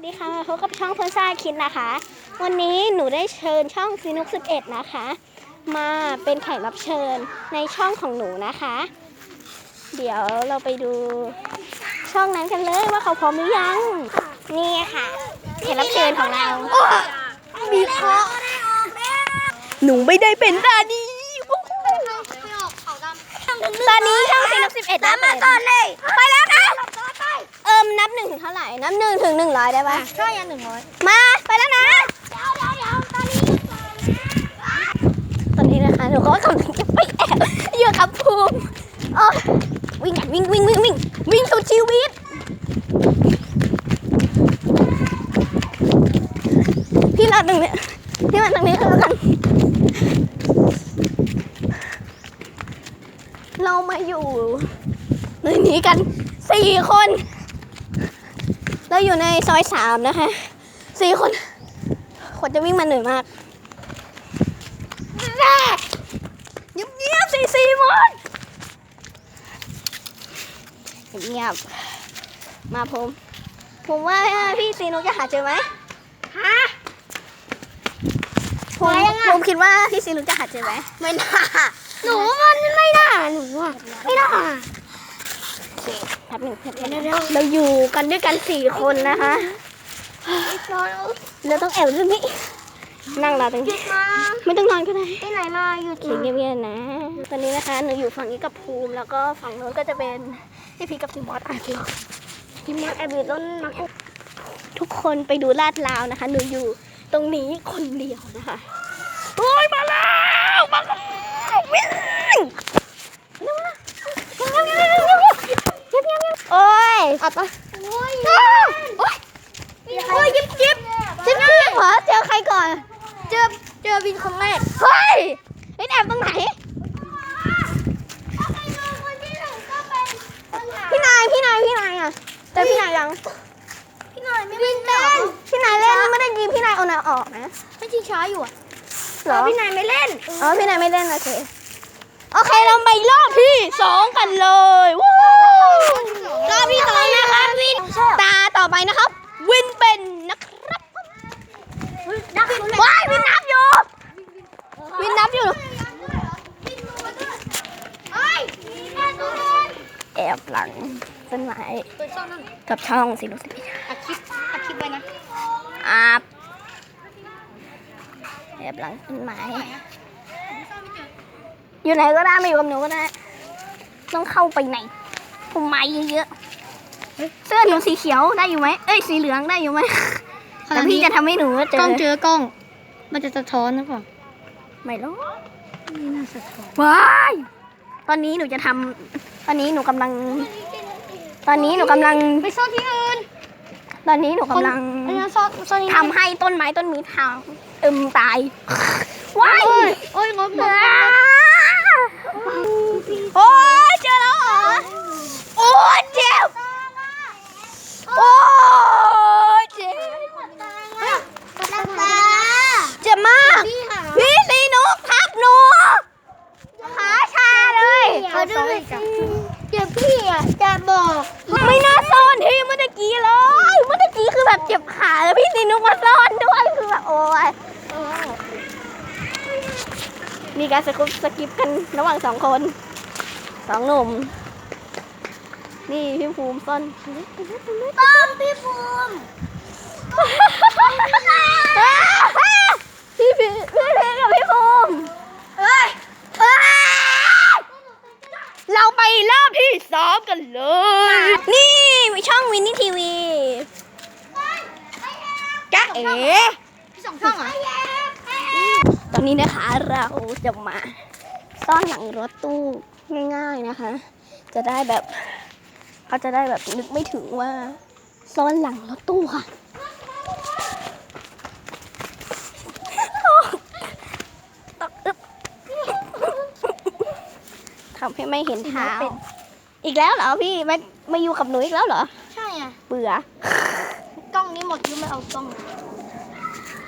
วัสดีค่ะพบกับช่องเพื่อนซ่าคิดนะคะ วันนี้หนูได้เชิญช่องซีนุก11นะคะ มาเป็นแขกรับเชิญในช่องของหนูนะคะ เดี๋ยวเราไปดูช่องนั้นกันเลยว่าเขาพร้อมหรือยัง นี่ค่ะแขกรับเชิญของเรามีเคาะหนูไม่ได้เป็นตาดีตอนนี้ช่องซีนุก11ได้มาก่อนเลยไปแล้วนะ เอิมนับหนึ่งถึง เท่าไหร่ นับหนึ่งถึงหนึ่งร้อยได้ปะใช่ยันหนึ่งร้อยมา ไปแล้วนะตอนนี้นะคะหนูก็กำลังจะไปแอบอยู่กับภูมิโอ้ยวิ่งกันวิ่งวิ่งวิ่งวิ่งวิ่งสุดชีวิต พี่รอตรงนี้พี่มาตรงนี้แล้วกัน เรามาอยู่ในนี้กันสี่คน เราอยู่ในซอยสามนะคะสี่คน คนจะวิ่งมาเหนื่อยมากแน่เงียบเงียบสี่สี่หมดเงียบมาผม ผมว่าพี่ซีนุกจะหาเจอไหมฮะผมผมคิดว่าพี่ซีนุกจะหาเจอไหมไม่น่าหนูมันไม่น่าหนูอะไม่น่าโอเค แป๊บหนึ่งแป๊บหนึ่งเราอยู่กันด้วยกันสี่คนนะคะเราต้องแอบตรงนี้ นั่งรอตรงนี้มาไม่ต้องนอนก็ได้ไปไหนมาอยู่เขียนเงียบๆนะ ตอนนี้นะคะหนูอยู่ฝั่งนี้กับภูมิ แล้วก็ฝั่งโน้นก็จะเป็นพี่พีชกับพี่มอสอะพี่พี่มอสแอบอยู่ต้นไม้ทุกคนไปดูลาดลาวนะคะ หนูอยู่ตรงนี้คนเดียวนะคะ โอ้ยมาแล้ว มาแล้ววิ่ง โอ้ยอัดปะโอ้ยโอ้ยโอ้ยยิบยิบยิบยิบเหรอเจอใครก่อน เจอเจอบินคนแรกเฮ้ยไอ้แอบตรงไหนพี่นายพี่นายพี่นายอะเจอพี่นายยังพี่น่อยไม่วิ่งเล่นพี่นายเล่นไม่ได้ยิงพี่นายเอาหน้าออกนะไม่จริงช้าอยู่อะเหรอพี่นายไม่เล่นอ๋อพี่นายไม่เล่นโอเคโอเคเราไปรอบที่สองกันเลยวู้ รอบที่สองนะครับวินตาต่อไปนะครับ วินเป็นนะครับนับวินว้ายวินนับอยู่วินนับอยู่เฮ้ยแม่ตัวเองแอบหลังต้นไม้ตัวช่องนั่นกับช่องสิลูกสิอัดคลิปอัดคลิปไว้นะอาบแอบหลังต้นไม้อยู่ไหนก็ได้ไม่อยู่กับหนูก็ได้ ต้องเข้าไปไหนผมไม้เยอะๆ เสื้อหนูสีเขียวได้อยู่ไหมเอ้ยสีเหลืองได้อยู่ไหมแต่พี่จะทำให้หนูเจกล้องเจออกล้อง มันจะสะท้อนหรือเปล่าไม่รู้ไม่น่าสะท้อนว้ายตอนนี้หนูจะทำตอนนี้หนูกำลัง ตอนนี้หนูกำลังไปซ่อนที่อื่นตอนนี้หนูกำลังอันนั้นซ่อนซ่อนทำให้ต้นไม้ต้นมีทางอึมตายว้ายโอ้ยโอ้ยงบงบโอ้ยเจอแล้วเหรอ โอ้ยเจ็บ โอ้ยเจ็บ เจ็บมาก พี่สีนุกทับหนูขาชาเลย เขาดูเลยเดี๋ยวพี่อะจะบอกไม่น่าซ่อนที่เมื่อตะกี้เลยเมื่อตะกี้คือแบบเจ็บขาแล้วพี่สีนุกมาซ่อนด้วยคือแบบโอ้ยมีการสกุปสกิปกันระหว่างสองคนสองหนุ่ม นี่พี่ภูมิซ่อนต้อมพี่ภูมิพี่พี่พี่พี่กับพี่ภูมิ เฮ้ย เอ้ยเราไปรอบที่สอง กันเลย นี่มีช่องวินนี่ทีวีจ๊ะเอ๋พี่สองช่องเหรอ ตอนนี้นะคะเราจะมาซ่อนหลังรถตู้ง่าย ๆนะคะ จะได้แบบเขาจะได้แบบนึกไม่ถึงว่าซ่อนหลังรถตู้ค่ะตกอึ๊บทำให้ไม่เห็นเท้า อีกแล้วเหรอพี่มามาอยู่กับหนูอีกแล้วเหรอ ใช่อะเบื่อ กล้องนี้หมดยุไม่เอากล้อง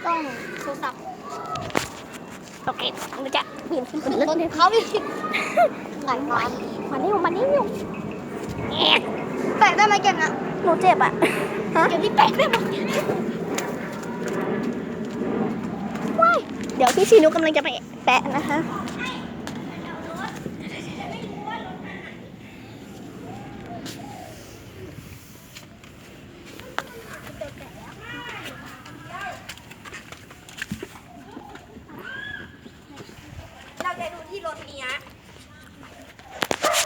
กล้องโทรศัพท์โอเคเราจะเปลี่ยนขึ้นเป็นรถรถเขาอีกหลายวันมานี่มานี่อยู่แอะแตะได้ไหมเก่งอะหนูเจ็บอะฮะเดี๋ยวนี้แปะได้หมดว้ายเดี๋ยวพี่ซีนุกำลังจะไปแปะนะคะ เราจะดูที่รถเนี้ย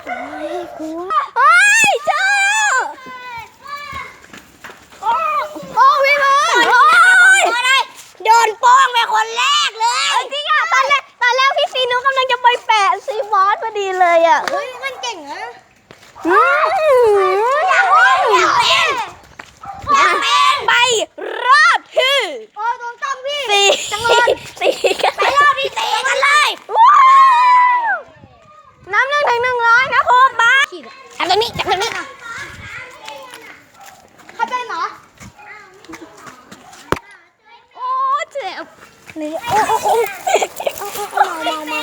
โอ้ยกลัวโอ้ยเจ้าโอ้โอ้พี่บอลโอ้ย โดนโป้งไปคนแรกเลย จริงอะตอนแรกตอนแรกพี่ซีนุกำลังจะไปแปะซีมอส พอดีเลยอะ เฮ้ยมันเก่งนะ อืม อยากเป็นอยากเป็นอยากเป็น ไปรอบที่ โอ้ยโดนต้องพี่ สี่สี่กัน ไปรอบที่สี่กันเลย ว้าวน้ำหนึ่งถึงหนึ่งร้อยนะครูบ้าจับตรงนี้จับตรงนี้ เขาเป็นเหรอ โอ้เจ็บเลยโอ้โอ้โอ้ เมาเมา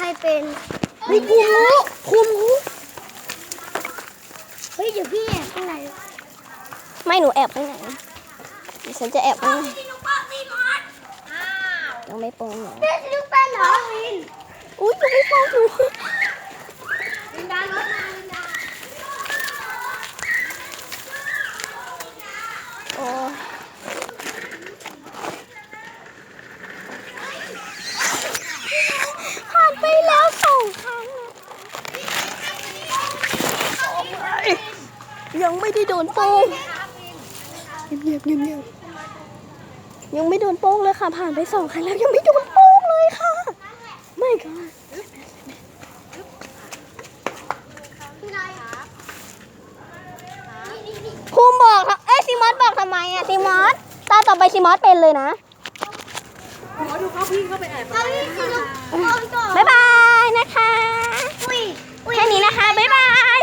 พี่ เป็นใครเป็นเฮ้ยครูรู้ครูรู้เฮ้ยเดี๋ยวพี่แอบข้างในไม่หนูแอบข้างไหนดิฉันจะแอบข้างในพี่นุ๊กบอกพี่มอสอ้าวยังไม่โป้งหนูพี่นุ๊กเป็นเหรอวินอุ้ยยังไม่โป้งหนูวินดารถ ยังไม่ได้โดนโป้งเงียบเงียบเงียบยังไม่โดนโป้งเลยค่ะ ผ่านไปสองครั้งแล้วยังไม่โดนโป้งเลยค่ะ ไม่ก็ภูมิบอกเอ้ยซีมอสบอกทำไมอะซีมอสตาต่อไปซีมอสเป็นเลยนะหมอดูเขาพี่เขาไปแอบไปบ๊ายบายนะคะแค่นี้นะคะบ๊ายบาย